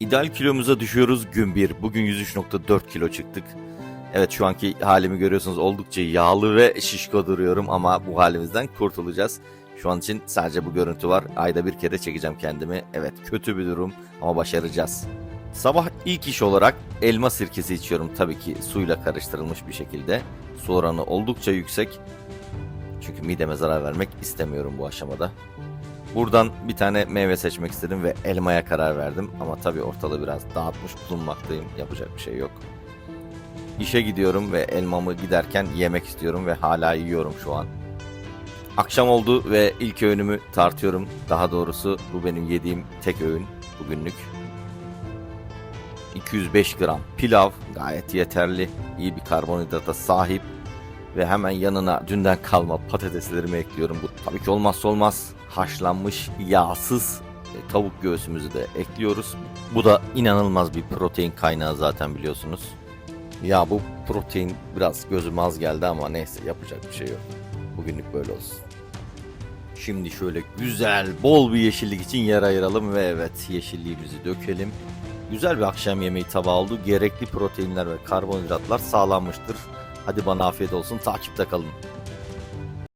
İdeal kilomuza düşüyoruz gün 1. Bugün 103.4 kilo çıktık. Evet şu anki halimi görüyorsunuz oldukça yağlı ve şişko duruyorum ama bu halimizden kurtulacağız. Şu an için sadece bu görüntü var. Ayda bir kere çekeceğim kendimi. Evet kötü bir durum ama başaracağız. Sabah ilk iş olarak elma sirkesi içiyorum tabii ki suyla karıştırılmış bir şekilde. Su oranı oldukça yüksek. Çünkü mideme zarar vermek istemiyorum bu aşamada. Buradan bir tane meyve seçmek istedim ve elmaya karar verdim. Ama tabii ortalığı biraz dağıtmış bulunmaktayım. Yapacak bir şey yok. İşe gidiyorum ve elmamı giderken yemek istiyorum ve hala yiyorum şu an. Akşam oldu ve ilk öğünümü tartıyorum. Daha doğrusu bu benim yediğim tek öğün bugünlük. 205 gram pilav gayet yeterli. İyi bir karbonhidrata sahip ve hemen yanına dünden kalma patateslerimi ekliyorum. Bu tabii ki olmazsa olmaz haşlanmış yağsız e, tavuk göğsümüzü de ekliyoruz. Bu da inanılmaz bir protein kaynağı zaten biliyorsunuz. Ya bu protein biraz gözüme az geldi ama neyse yapacak bir şey yok. Bugünlük böyle olsun. Şimdi şöyle güzel bol bir yeşillik için yer ayıralım ve evet yeşilliğimizi dökelim. Güzel bir akşam yemeği tabağı oldu. Gerekli proteinler ve karbonhidratlar sağlanmıştır. Hadi bana afiyet olsun takipte kalın.